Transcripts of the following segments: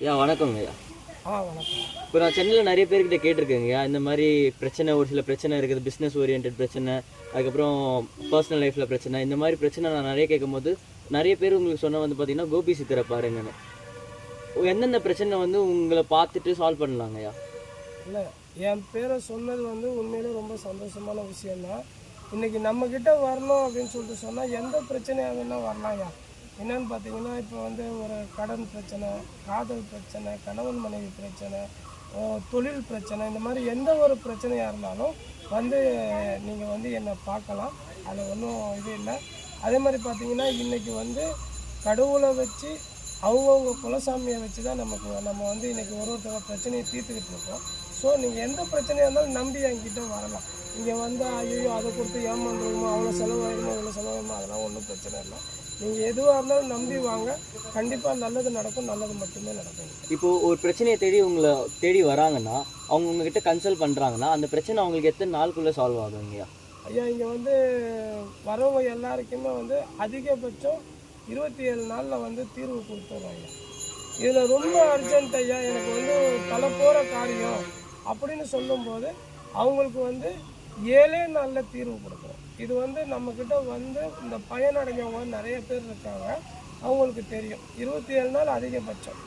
ஐயா வணக்கங்க ஐயா. ஆ வணக்கம். இப்போ நான் சென்னையில் நிறைய பேர்கிட்ட கேட்டிருக்கேங்க ஐயா. இந்த மாதிரி பிரச்சனை ஒரு சில பிரச்சனை இருக்குது பிஸ்னஸ் ஓரியன்ட் பிரச்சனை அதுக்கப்புறம் பர்சனல் லைஃப்பில் பிரச்சனை இந்த மாதிரி பிரச்சனை நான் நிறைய கேட்கும்போது நிறைய பேர் உங்களுக்கு சொன்ன வந்து பார்த்தீங்கன்னா கோபி சித்திரை பாருங்கன்னு. எந்தெந்த பிரச்சனை வந்து உங்களை பார்த்துட்டு சால்வ் பண்ணலாங்க ஐயா? இல்லை என் பேரை சொன்னது வந்து உண்மையிலே ரொம்ப சந்தோஷமான விஷயம்தான். இன்னைக்கு நம்ம கிட்ட வரணும் அப்படின்னு சொல்லிட்டு சொன்னால் எந்த பிரச்சனையாக வேணால் வரலாம்யா என்னன்னு பார்த்தீங்கன்னா இப்போ வந்து ஒரு கடன் பிரச்சனை காதல் பிரச்சனை கணவன் மனைவி பிரச்சனை தொழில் பிரச்சனை இந்த மாதிரி எந்த ஒரு பிரச்சனையாக இருந்தாலும் வந்து நீங்கள் வந்து என்னை பார்க்கலாம். அதில் ஒன்றும் இது இல்லை. அதே மாதிரி பார்த்தீங்கன்னா இன்றைக்கி வந்து கடவுளை வச்சு அவங்கவுங்க குலசாமியை வச்சு தான் நமக்கு நம்ம வந்து இன்றைக்கி ஒரு ஒருத்தர பிரச்சனையை தீர்த்துக்கிட்டு இருக்கோம். ஸோ நீங்கள் எந்த பிரச்சனையாக இருந்தாலும் நம்பி என்கிட்ட வரலாம். இங்கே வந்து ஐயோ அதை கொடுத்து ஏமாந்துருமோ அவ்வளோ செலவாயிருமோ அதெல்லாம் ஒன்றும் பிரச்சனை இல்லை. நீங்கள் எதுவாக இருந்தாலும் நம்பி வாங்க. கண்டிப்பாக நல்லது நடக்கும் நல்லது மட்டுமே நடக்கும். இப்போ ஒரு பிரச்சனையை தேடி உங்களை தேடி வராங்கன்னா அவங்க உங்ககிட்ட கன்சல்ட் பண்ணுறாங்கன்னா அந்த பிரச்சனை அவங்களுக்கு எத்தனை நாளுக்குள்ளே சால்வ் ஆகுங்கய்யா? ஐயா இங்கே வந்து வரவங்க எல்லாருக்குமே வந்து அதிகபட்சம் இருபத்தி ஏழு நாளில் வந்து தீர்வு கொடுத்துறோம் ஐயா. இதில் ரொம்ப அர்ஜென்ட் ஐயா எனக்கு வந்து தலை போகிற காரியம் அப்படின்னு சொல்லும்போது அவங்களுக்கு வந்து ஏழே நாளில் தீர்வு கொடுக்குறோம் இது வந்து நம்மக்கிட்ட வந்து இந்த பயனடைஞ்சவங்க நிறைய பேர் இருக்காங்க. அவங்களுக்கு தெரியும். இருபத்தி ஏழு நாள் அதிகபட்சம்.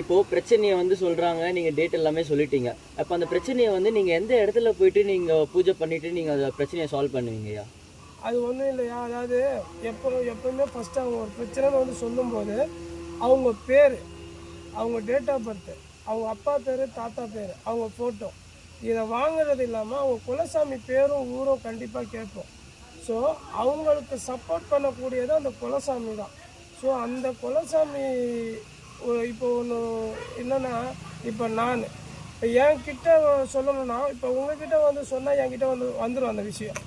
இப்போ பிரச்சனையை வந்து சொல்றாங்க. நீங்க டேட் எல்லாமே சொல்லிட்டீங்க. அப்போ அந்த பிரச்சனையை வந்து நீங்க எந்த இடத்துல போயிட்டு நீங்க பூஜை பண்ணிட்டு நீங்க அந்த பிரச்சனையை சால்வ் பண்ணுவீங்கய்யா? அது ஒன்றும் இல்லையா? அதாவது எப்போ எப்பவுமே ஃபஸ்ட்டு அவங்க ஒரு பிரச்சனைன்னு வந்து சொல்லும்போது அவங்க பேர் அவங்க டேட் ஆஃப் பர்த் அவங்க அப்பா பேர் தாத்தா பேர் அவங்க ஃபோட்டோ இதை வாங்குறது இல்லாமல் அவங்க குலசாமி பேரும் ஊரும் கண்டிப்பாக கேட்போம். ஸோ அவங்களுக்கு சப்போர்ட் பண்ணக்கூடியது அந்த குலசாமி தான். ஸோ அந்த குலசாமி இப்போ ஒன்று என்னென்னா இப்போ நான் இப்போ என்கிட்ட சொல்லணும்னா இப்போ உங்ககிட்ட வந்து சொன்னால் என்கிட்ட வந்து வந்துடும் அந்த விஷயம்.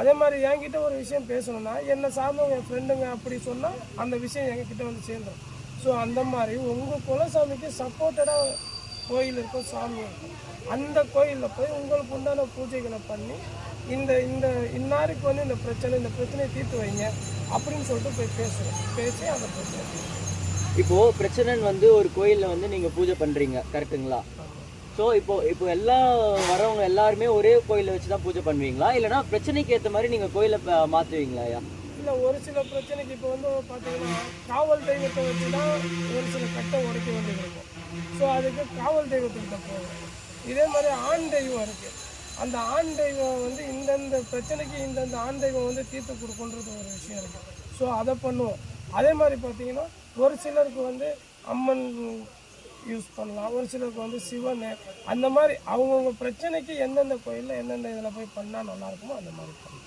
அதே மாதிரி என்கிட்ட ஒரு விஷயம் பேசணும்னா என்னை சார்ந்தவங்க என் ஃப்ரெண்டுங்க அப்படி சொன்னால் அந்த விஷயம் எங்ககிட்ட வந்து சேர்ந்துடும் ஸோ அந்த மாதிரி உங்கள் குலசாமிக்கு சப்போர்ட்டடாக கோயில் இருக்கும் சாமி. இருக்கும் அந்த கோயிலில் போய் உங்களுக்கு உண்டான பூஜைகளை பண்ணி இந்த இந்த இன்னாருக்கு வந்து இந்த பிரச்சனை இந்த பிரச்சனையை தீர்த்து வைங்க அப்படின்னு சொல்லிட்டு போய் பேசுகிறோம் பேசி அந்த பிரச்சனை இப்போது பிரச்சனைன்னு வந்து ஒரு கோயிலில் வந்து நீங்கள் பூஜை பண்ணுறீங்க கரெக்ட்டுங்களா? ஸோ இப்போ இப்போ எல்லா வரவங்க எல்லாருமே ஒரே கோயிலை வச்சு தான் பூஜை பண்ணுவீங்களா? இல்லைனா பிரச்சனைக்கு ஏற்ற மாதிரி நீங்கள் கோயிலை ப- மாத்துவீங்களா ஒரு சில பிரச்சனைக்கு இப்போ வந்து பார்த்தீங்கன்னா காவல் தெய்வத்தை வச்சு தான் ஒரு சில கட்டை உடைக்க வேண்டியிருக்கும். ஸோ அதுக்கு காவல் தெய்வத்துக்கிட்ட போகும் இதே மாதிரி ஆண் தெய்வம் இருக்குது அந்த ஆண் தெய்வம் வந்து இந்தந்த பிரச்சனைக்கு இந்தந்த ஆண் தெய்வம் வந்து தீர்த்து கொடுக்குன்றது ஒரு விஷயம் இருக்குது ஸோ அதை பண்ணுவோம். அதே மாதிரி பார்த்தீங்கன்னா ஒரு சிலருக்கு வந்து அம்மன் யூஸ் பண்ணலாம். ஒரு சிலருக்கு வந்து சிவன். அந்த மாதிரி அவங்கவுங்க பிரச்சனைக்கு எந்தெந்த கோயிலில் எந்தெந்த இதில் போய் பண்ணால் நல்லா இருக்குமோ அந்த மாதிரி பண்ணலாம்.